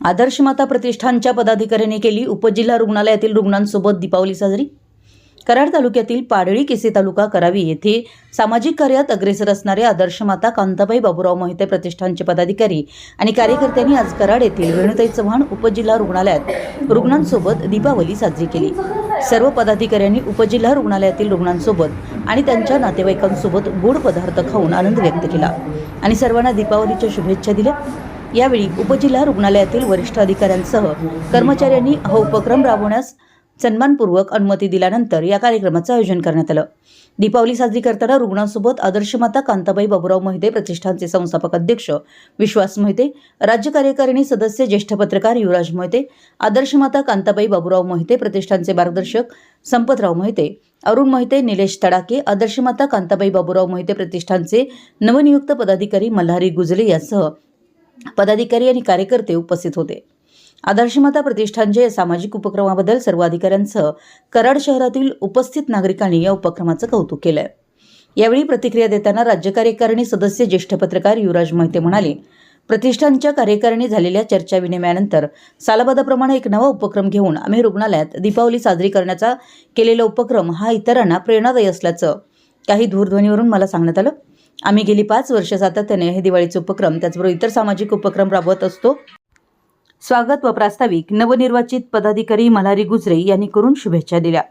आदर्श माता प्रतिष्ठानच्या पदाधिकाऱ्यांनी केली. उपजिल्हा रुग्णालयातील रुग्णांसोबत दीपावली साजरी. कराड तालुक्यातील पाडळी केसे तालुका करावी येथे सामाजिक कार्यात अग्रेसर असणारे आदर्श माता कांताबाई बाबूराव मोहिते प्रतिष्ठानचे पदाधिकारी आणि कार्यकर्त्यांनी आज कराड येथील वेणुताई चव्हाण उपजिल्हा रुग्णालयात रुग्णांसोबत दीपावली साजरी केली. सर्व पदाधिकाऱ्यांनी उपजिल्हा रुग्णालयातील रुग्णांसोबत आणि त्यांच्या नातेवाईकांसोबत गोड पदार्थ खाऊन आनंद व्यक्त केला आणि सर्वांना दीपावलीच्या शुभेच्छा दिल्या. यावेळी उपजिल्हा रुग्णालयातील वरिष्ठ अधिकाऱ्यांसह कर्मचाऱ्यांनी हा उपक्रम राबवण्यास सन्मानपूर्वक अनुमती दिल्यानंतर या कार्यक्रमाचं आयोजन करण्यात आलं. दीपावली साजरी करताना रुग्णांसोबत आदर्श माता कांताबाई बाबूराव मोहिते प्रतिष्ठानचे संस्थापक अध्यक्ष विश्वास मोहिते राज्य कार्यकारिणी सदस्य ज्येष्ठ पत्रकार युवराज मोहिते आदर्श माता कांताबाई बाबुराव मोहिते प्रतिष्ठानचे मार्गदर्शक संपतराव मोहिते अरुण मोहिते निलेश तडाके आदर्श माता कांताबाई बाबूराव मोहिते प्रतिष्ठानचे नवनियुक्त पदाधिकारी मल्हारी गुजले यासह पदाधिकारी आणि कार्यकर्ते उपस्थित होते. आदर्शमाता प्रतिष्ठानच्या या सामाजिक उपक्रमाबद्दल सर्व अधिकाऱ्यांसह कराड शहरातील उपस्थित नागरिकांनी या उपक्रमाचं कौतुक केलंय. यावेळी प्रतिक्रिया देताना राज्य कार्यकारिणी सदस्य ज्येष्ठ पत्रकार युवराज मोहिते म्हणाले प्रतिष्ठानच्या कार्यकारिणी झालेल्या चर्चा विनिमयानंतर सालाबादाप्रमाणे एक नवा उपक्रम घेऊन आम्ही रुग्णालयात दीपावली साजरी करण्याचा केलेला उपक्रम हा इतरांना प्रेरणादायी असल्याचं काही दूरध्वनीवरून मला सांगण्यात आलं. आम्ही गेली पाच वर्ष सातत्याने हे दिवाळीचे उपक्रम त्याचबरोबर इतर सामाजिक उपक्रम राबवत असतो. स्वागत व प्रास्ताविक नवनिर्वाचित पदाधिकारी मल्हारी गुजरे यांनी करून शुभेच्छा दिल्या.